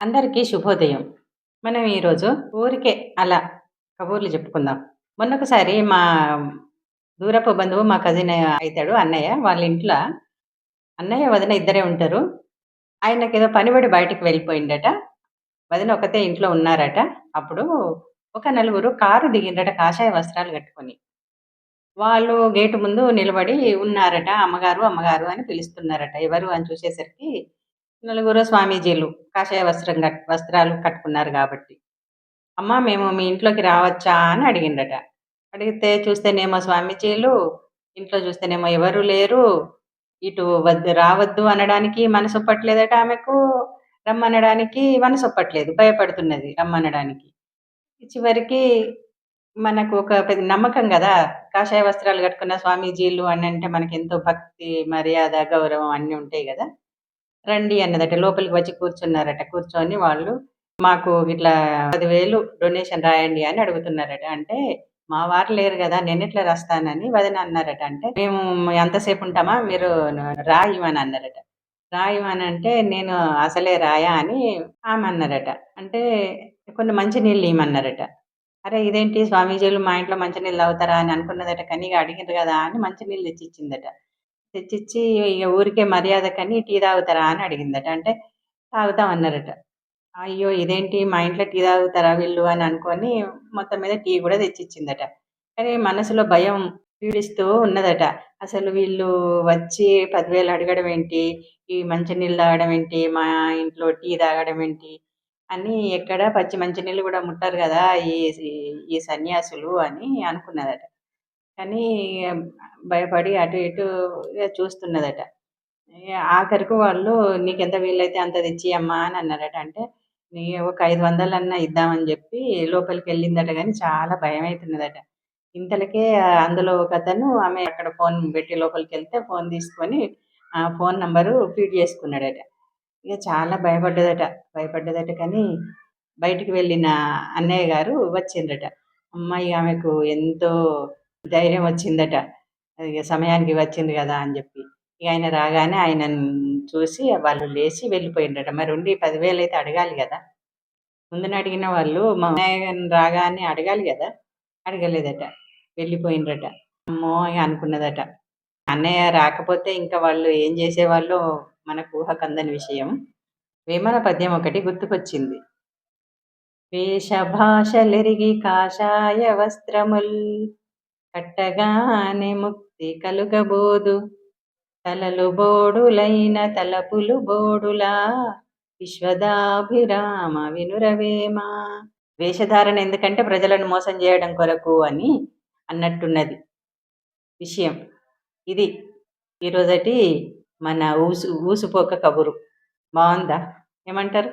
అందరికీ శుభోదయం. మనం ఈరోజు ఊరికే అలా కబూర్లు చెప్పుకుందాం. మొన్నొకసారి మా దూరపు బంధువు మా కజిన్ అవుతాడు అన్నయ్య. వాళ్ళ ఇంట్లో అన్నయ్య, వదిన ఇద్దరే ఉంటారు. ఆయనకి ఏదో పనిబడి బయటికి వెళ్ళిపోయిండట. వదిన ఒకతే ఇంట్లో ఉన్నారట. అప్పుడు ఒక నలుగురు కారు దిగిండ్రట కాషాయ వస్త్రాలు కట్టుకొని. వాళ్ళు గేటు ముందు నిలబడి ఉన్నారట. అమ్మగారు, అమ్మగారు అని పిలుస్తున్నారట. ఎవరు అని చూసేసరికి నలుగురు స్వామీజీలు కాషాయ వస్త్రం కట్ వస్త్రాలు కట్టుకున్నారు కాబట్టి. అమ్మ మేము మీ ఇంట్లోకి రావచ్చా అని అడిగిండట. అడిగితే చూస్తేనేమో స్వామీజీలు, ఇంట్లో చూస్తేనేమో ఎవరు లేరు. ఇటు వద్దు రావద్దు అనడానికి మనసు ఒప్పట్లేదట ఆమెకు. రమ్మనడానికి మనసు ఒప్పట్లేదు భయపడుతున్నది రమ్మనడానికి. చివరికి మనకు ఒక పెద్ద నమ్మకం కదా కాషాయ వస్త్రాలు కట్టుకున్న స్వామీజీలు మనకి ఎంతో భక్తి, మర్యాద, గౌరవం అన్నీ ఉంటాయి కదా రండి అన్నదట. లోపలికి వచ్చి కూర్చున్నారట. కూర్చొని వాళ్ళు మాకు ఇట్లా పదివేలు డొనేషన్ రాయండి అని అడుగుతున్నారట. అంటే మా వారు లేరు కదా నేను ఇట్లా రాస్తానని వదిన అన్నారట. అంటే మేము ఎంతసేపు ఉంటామా మీరు రాయమని అన్నారట. రాయమనంటే నేను అసలే రాయా అని ఆమె అన్నారట. అంటే కొన్ని మంచి నీళ్ళు ఇయ్యమన్నారట. అరే! ఇదేంటి స్వామీజీలు మా ఇంట్లో మంచినీళ్ళు అవుతారా అని అనుకున్నదట. కానీ ఇగ కదా అని మంచి నీళ్ళు తెచ్చిచ్చిందట. తెచ్చిచ్చి ఇక ఊరికే మర్యాదకని టీ తాగుతారా అని అడిగిందట. అంటే తాగుతాం అన్నారట. అయ్యో! ఇదేంటి మా ఇంట్లో టీ తాగుతారా వీళ్ళు అని అనుకొని మొత్తం మీద టీ కూడా తెచ్చిచ్చిందట. కానీ మనసులో భయం పీడిస్తూ ఉన్నదట. అసలు వీళ్ళు వచ్చి పదివేలు అడగడం ఏంటి? ఈ మంచినీళ్ళు తాగడం ఏంటి? మా ఇంట్లో టీ తాగడం ఏంటి? అని ఎక్కడ పచ్చి మంచినీళ్ళు కూడా ముట్టారు కదా ఈ ఈ సన్యాసులు అని అనుకున్నదట. కానీ భయపడి అటు ఇటు చూస్తున్నదట. ఆఖరికి వాళ్ళు నీకెంత వీలైతే అంత తెచ్చియమ్మా అని అన్నారట. అంటే నీ ఒక ఐదు వందలన్నా ఇద్దామని లోపలికి వెళ్ళిందట కానీ చాలా భయం అవుతున్నదట ఇంతలకే అందులో ఒకతను ఆమె అక్కడ ఫోన్ పెట్టి లోపలికి వెళ్తే ఫోన్ తీసుకొని ఆ ఫోన్ నంబరు ఫీడ్ చేసుకున్నాడట. ఇగ చాలా భయపడ్డదట. భయపడ్డదట కానీ బయటికి వెళ్ళిన అన్నయ్య గారు వచ్చిండ్రట. అమ్మాయి ఆమెకు ఎంతో ధైర్యం వచ్చిందట. సమయానికి వచ్చింది కదా అని చెప్పి ఇక ఆయన రాగానే ఆయనను చూసి వాళ్ళు లేచి వెళ్ళిపోయిండట మరి ఉండి పదివేలు అయితే అడగాలి కదా ముందున అడిగిన వాళ్ళు మా రాగానే అడగాలి కదా అడగలేదట. వెళ్ళిపోయిండ్రట. అమ్మో! అనుకున్నదట. అన్నయ్య రాకపోతే ఇంకా వాళ్ళు ఏం చేసేవాళ్ళు మనకు ఊహకందని విషయం. వేమన పద్యం ఒకటి గుర్తుకొచ్చింది. వేషభాషలెరిగి కాషాయ వస్త్రముల్ కట్టగానే ముక్తి కలుగబోదు. తలలు బోడులైన తలపులు బోడులా విశ్వదాభిరామ వినురవేమ. వేషధారణ ఎందుకంటే ప్రజలను మోసం చేయడం కొరకు అని అన్నట్టున్నది విషయం. ఇది ఈరోజటి మన ఊసు ఊసుపోక కబురు. బాగుందా ఏమంటారు?